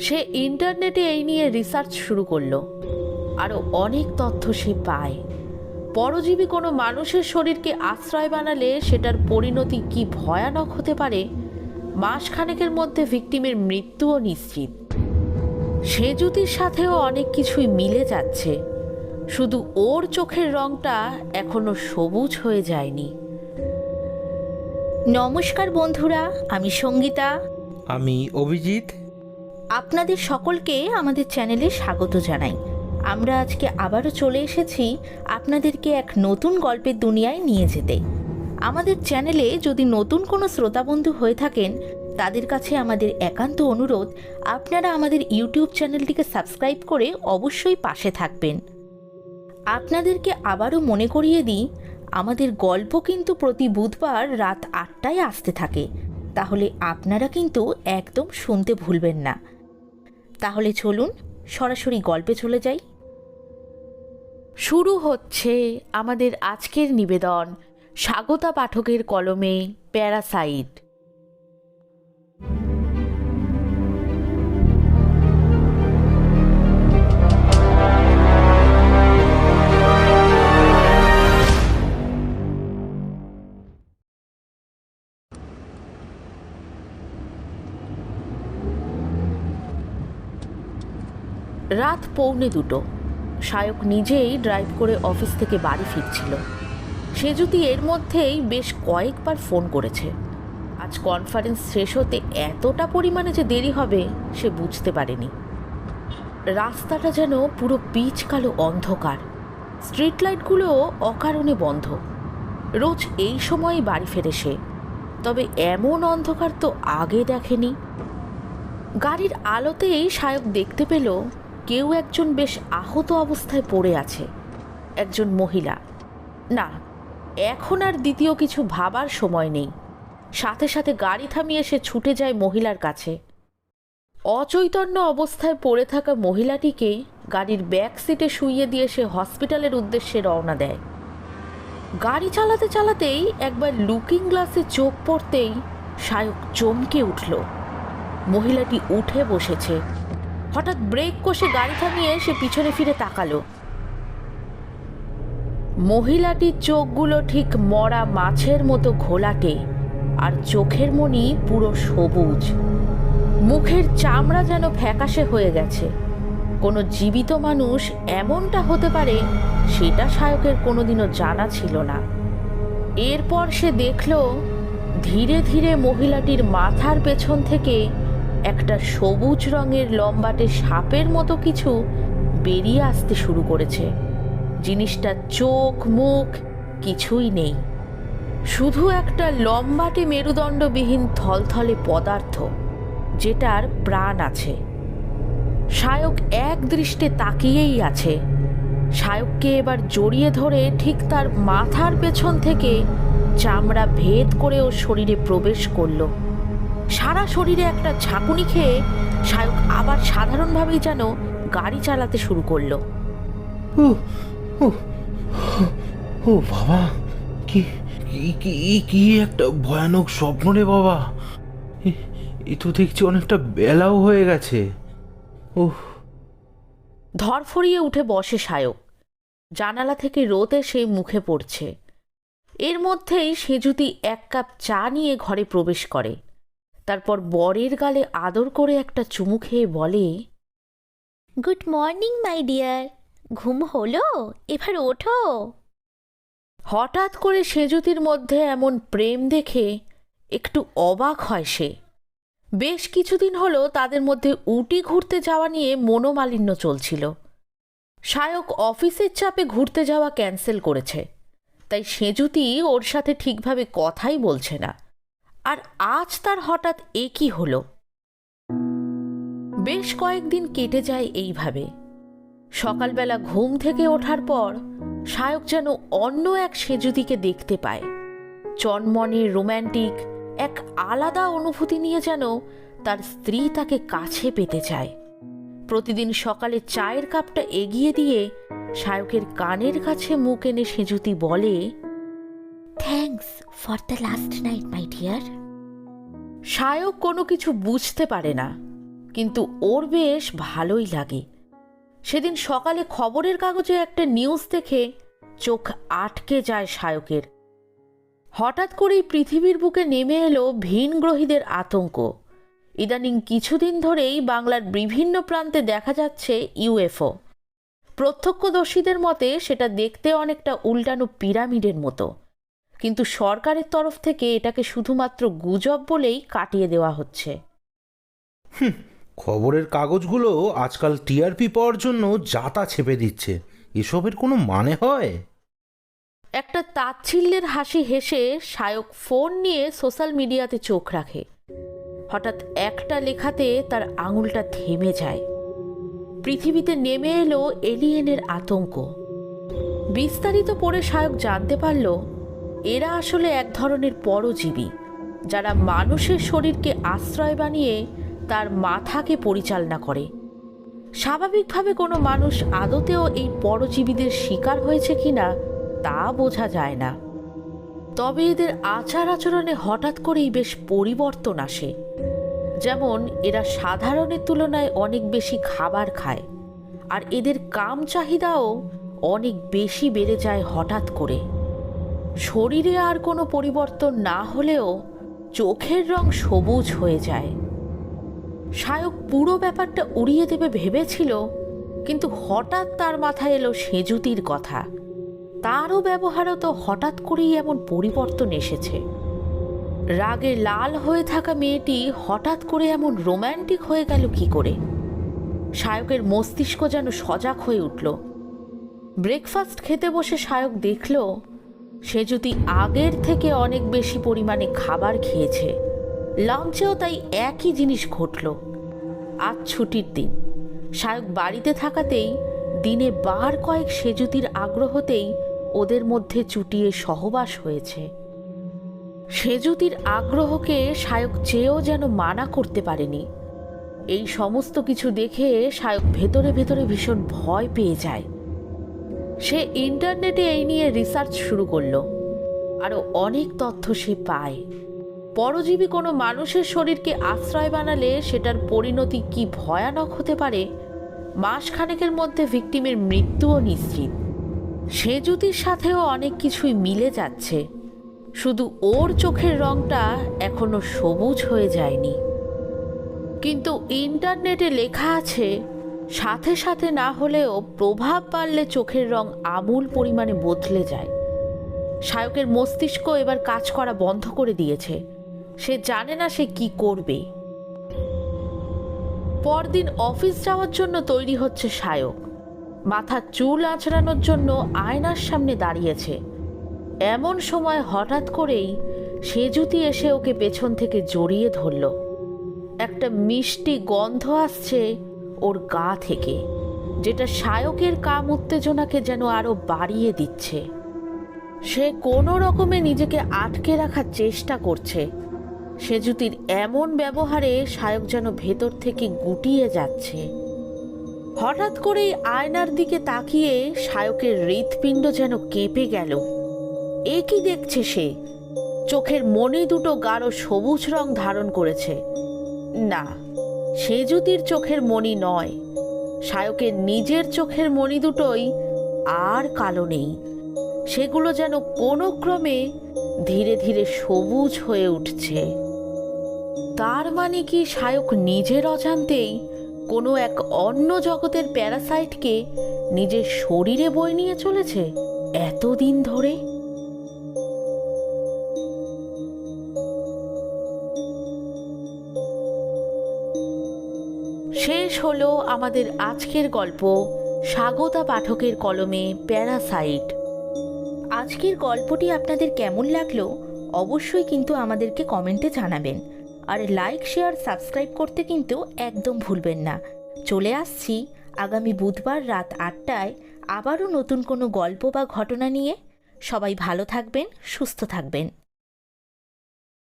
সে ইন্টারনেটে এই নিয়ে রিসার্চ শুরু করল। আরও অনেক তথ্য সে পায়। পরজীবী কোনো মানুষের শরীরকে আশ্রয় বানালে সেটার পরিণতি কি ভয়ানক হতে পারে, মাসখানেকের মধ্যে ভিকটিমের মৃত্যুও নিশ্চিত। সেজুতির সাথেও অনেক কিছুই মিলে যাচ্ছে। শুধু ওর চোখের রংটা এখনও সবুজ হয়ে যায়নি। নমস্কার বন্ধুরা, আমি সঙ্গীতা। আমি অভিজিৎ। আপনাদের সকলকে আমাদের চ্যানেলে স্বাগত জানাই। আমরা আজকে আবারও চলে এসেছি আপনাদেরকে এক নতুন গল্পের দুনিয়ায় নিয়ে যেতে। আমাদের চ্যানেলে যদি নতুন কোনো শ্রোতাবন্ধু হয়ে থাকেন, তাদের কাছে আমাদের একান্ত অনুরোধ, আপনারা আমাদের ইউটিউব চ্যানেলটিকে সাবস্ক্রাইব করে অবশ্যই পাশে থাকবেন। আপনাদেরকে আবারও মনে করিয়ে দিই, আমাদের গল্প কিন্তু প্রতি বুধবার রাত আটটায় আসতে থাকে। তাহলে আপনারা কিন্তু একদম শুনতে ভুলবেন না। তাহলে চলুন সরাসরি গল্পে চলে যাই। শুরু হচ্ছে আমাদের আজকের নিবেদন, স্বাগতা পাঠকের কলমে প্যারাসাইট। রাত পৌনে দুটো। শায়ক নিজেই ড্রাইভ করে অফিস থেকে বাড়ি ফিরছিল। সে যদি এর মধ্যেই বেশ কয়েকবার ফোন করেছে। আজ কনফারেন্স শেষ হতে এতটা পরিমাণে যে দেরি হবে, সে বুঝতে পারেনি। রাস্তাটা যেন পুরো পিচ কালো অন্ধকার স্ট্রিট লাইটগুলোও অকারণে বন্ধ। রোজ এই সময়ই বাড়ি ফেরে সে। তবে এমন অন্ধকার তো আগে দেখেনি। গাড়ির আলোতেই শায়ক দেখতে পেল কেউ একজন বেশ আহত অবস্থায় পড়ে আছে, একজন মহিলা। না, এখন আর দ্বিতীয় কিছু ভাবার সময় নেই। সাথে সাথে গাড়ি থামিয়ে সে ছুটে যায় মহিলার কাছে। অচৈতন্য অবস্থায় পড়ে থাকা মহিলাটিকে গাড়ির ব্যাক সিটে শুইয়ে দিয়ে সে হসপিটালের উদ্দেশ্যে রওনা দেয়। গাড়ি চালাতে চালাতেই একবার লুকিং গ্লাসে চোখ পড়তেই শায়ক চমকে উঠল। মহিলাটি উঠে বসেছে। হঠাৎ ব্রেক কষে গাড়ি থামিয়ে সে পিছনে ফিরে তাকালো। মহিলাটির চোখগুলো ঠিক মরা মাছের মতো ঘোলাটে আর চোখের মনি পুরো সবুজ। মুখের চামড়া যেন ফ্যাকাশে হয়ে গেছে। কোনো জীবিত মানুষ এমনটা হতে পারে সেটা শায়কের কোনোদিনও জানা ছিল না। এরপর সে দেখল, ধীরে ধীরে মহিলাটির মাথার পেছন থেকে একটা সবুজ রঙের লম্বাটে সাপের মতো কিছু বেরিয়ে আসতে শুরু করেছে। জিনিসটা চোখ, মুখ, কিছুই নেই। শুধু একটা লম্বাটে মেরুদণ্ডবিহীন থলথলে পদার্থ, যেটার প্রাণ আছে। শায়ক এক দৃষ্টে তাকিয়েই আছে। শায়ককে এবার জড়িয়ে ধরে ঠিক তার মাথার পেছন থেকে চামড়া ভেদ করে ওর শরীরে প্রবেশ করল। সারা শরীরে একটা ঝাঁকুনি খেয়ে শায়ক আবার সাধারণভাবেই যেন গাড়ি চালাতে শুরু করল। ও বাবা কি কি একটা ভয়ানক স্বপ্ন রে বাবা। এ- তো দেখছি অনেকটা বেলাও হয়ে গেছে। ও ধরফরিয়ে উঠে বসে শায়ক জানালা থেকে রোদে এসে মুখে পড়ছে। এর মধ্যেই সেজুতি এক কাপ চা নিয়ে ঘরে প্রবেশ করে। তারপর বরের গালে আদর করে একটা চুমু খেয়ে বলে গুড মর্নিং মাই ডিয়ার। ঘুম হলো? এবার ওঠো। হঠাৎ করে সেজুতির মধ্যে এমন প্রেম দেখে একটু অবাক হয় সে। বেশ কিছুদিন হলো তাদের মধ্যে উটি ঘুরতে যাওয়া নিয়ে মনোমালিন্য চলছিল। শায়ক অফিসের চাপে ঘুরতে যাওয়া ক্যান্সেল করেছে। তাই সেজুতি ওর সাথে ঠিকভাবে কথাই বলছে না। আর আজ তার হঠাৎ এ কি হলো? বেশ কয়েকদিন কেটে যায় এইভাবে। সকালবেলা ঘুম থেকে ওঠার পর শায়ক যেন অন্য এক সেজুতিকে দেখতে পায়। চনমনে রোম্যান্টিক এক আলাদা অনুভূতি নিয়ে যেন তার স্ত্রী তাকে কাছে পেতে চায়। প্রতিদিন সকালে চায়ের কাপটা এগিয়ে দিয়ে শায়কের কানের কাছে মুখ এনে সেজুতি বলে thanks for the last night my dear Shayak কোনো কিছু বুঝতে পারে না, কিন্তু ওর বেশ ভালোই লাগে। সেদিন সকালে খবরের কাগজে একটা নিউজ দেখে চোখ আটকে যায় সায়কের। হঠাৎ করেই পৃথিবীর বুকে নেমে এলো ভিনগ্রহীদের আতঙ্ক। ইদানিং কিছুদিন ধরেই বাংলার বিভিন্ন প্রান্তে দেখা যাচ্ছে ইউএফও। প্রত্যক্ষদর্শীদের মতে সেটা দেখতে অনেকটা উল্টানো পিরামিডের মতো। কিন্তু সরকারের তরফ থেকে এটাকে শুধুমাত্র গুজব বলেই কাটিয়ে দেওয়া হচ্ছে। খবরের কাগজগুলো আজকাল টিআরপি পাওয়ার জন্য যাতা ছেপে দিচ্ছে। এসবের কোনো মানে হয়? একটা তাচ্ছিল্যের হাসি হেসে সায়ক ফোন নিয়ে সোশ্যাল মিডিয়াতে চোখ রাখে। হঠাৎ একটা লেখাতে তার আঙুলটা থেমে যায়। পৃথিবীতে নেমে এলো এলিয়েনের আতঙ্ক। বিস্তারিত পড়ে সায়ক জানতে পারল এরা আসলে এক ধরনের পরজীবী, যারা মানুষের শরীরকে আশ্রয় বানিয়ে তার মাথাকে পরিচালনা করে। স্বাভাবিকভাবে কোনো মানুষ আদতেও এই পরজীবীদের শিকার হয়েছে কিনা তা বোঝা যায় না। তবে এদের আচার আচরণে হঠাৎ করেই বেশ পরিবর্তন আসে। যেমন, এরা সাধারণের তুলনায় অনেক বেশি খাবার খায়, আর এদের কাম চাহিদাও অনেক বেশি বেড়ে যায় হঠাৎ করে। শরীরে আর কোনো পরিবর্তন না হলেও চোখের রং সবুজ হয়ে যায়। সায়ক পুরো ব্যাপারটা উড়িয়ে দেবে ভেবেছিল, কিন্তু হঠাৎ তার মাথায় এলো সেজুতির কথা। তারও ব্যবহারও তো হঠাৎ করেই এমন পরিবর্তন এসেছে। রাগে লাল হয়ে থাকা মেয়েটি হঠাৎ করে এমন রোম্যান্টিক হয়ে গেল কি করে? সায়কের মস্তিষ্ক যেন সজাগ হয়ে উঠল। ব্রেকফাস্ট খেতে বসে সায়ক দেখল সে যদি আগের থেকে অনেক বেশি পরিমাণে খাবার খেয়েছে, লাঞ্চেও তাই একই জিনিস ঘটল। আজ ছুটির দিন। সায়ক বাড়িতে থাকাতেই দিনে বার কয়েক সেজুতির আগ্রহতেই ওদের মধ্যে চুটিয়ে সহবাস হয়েছে। সেজুতির আগ্রহকে সায়ক চেয়েও যেন মানা করতে পারেনি। এই সমস্ত কিছু দেখে সায়ক ভেতরে ভেতরে ভীষণ ভয় পেয়ে যায়। সে ইন্টারনেটে এই নিয়ে রিসার্চ শুরু করল। আরও অনেক তথ্য সে পায়। পরজীবী কোনো মানুষের শরীরকে আশ্রয় বানালে সেটার পরিণতি কি ভয়ানক হতে পারে? মাসখানেকের মধ্যে ভিকটিমের মৃত্যুও নিশ্চিত। সে জ্যোতির সাথেও অনেক কিছুই মিলে যাচ্ছে। শুধু ওর চোখের রংটা এখনও সবুজ হয়ে যায়নি। কিন্তু ইন্টারনেটে লেখা আছে সাথে সাথে না হলেও প্রভাব পারলে চোখের রং আমূল পরিমাণে বদলে যায়। সায়কের মস্তিষ্ক এবার কাজ করা বন্ধ করে দিয়েছে। সে জানে না সে কি করবে। পরদিন অফিস যাওয়ার জন্য তৈরি হচ্ছে সায়ক। মাথার চুল আঁচড়ানোর জন্য আয়নার সামনে দাঁড়িয়েছে। এমন সময় হঠাৎ করেই সে জুতি এসে ওকে পেছন থেকে জড়িয়ে ধরল। একটা মিষ্টি গন্ধ আসছে ওর গা থেকে, যেটা সায়কের কাম উত্তেজনাকে যেন আরও বাড়িয়ে দিচ্ছে। সে কোনো রকমে নিজেকে আটকে রাখার চেষ্টা করছে। সেজুতির এমন ব্যবহারে সায়ক যেন ভেতর থেকে গুটিয়ে যাচ্ছে। হঠাৎ করেই আয়নার দিকে তাকিয়ে সায়কের হৃৎপিণ্ড যেন কেঁপে গেল। এ কি দেখছে সে? চোখের মনি দুটো গাঢ় সবুজ রং ধারণ করেছে। না সেজুতির চোখের মণি নয়। সায়কের নিজের চোখের মণি দুটোই আর কালো নেই। সেগুলো যেন কোনো ক্রমে ধীরে ধীরে সবুজ হয়ে উঠছে। তার মানে কি সায়ক নিজের অজান্তেই কোনো এক অন্য জগতের প্যারাসাইটকে নিজের শরীরে বই নিয়ে চলেছে এতদিন ধরে? শেষ হলো আমাদের আজকের গল্প স্বাগতা পাঠকের কলমে প্যারাসাইট। আজকের গল্পটি আপনাদের কেমন লাগল অবশ্যই কিন্তু আমাদেরকে কমেন্টে জানাবেন। আর লাইক, শেয়ার, সাবস্ক্রাইব করতে কিন্তু একদম ভুলবেন না। চলে আসছি আগামী বুধবার রাত আটটায় আবারও নতুন কোনো গল্প বা ঘটনা নিয়ে। সবাই ভালো থাকবেন, সুস্থ থাকবেন।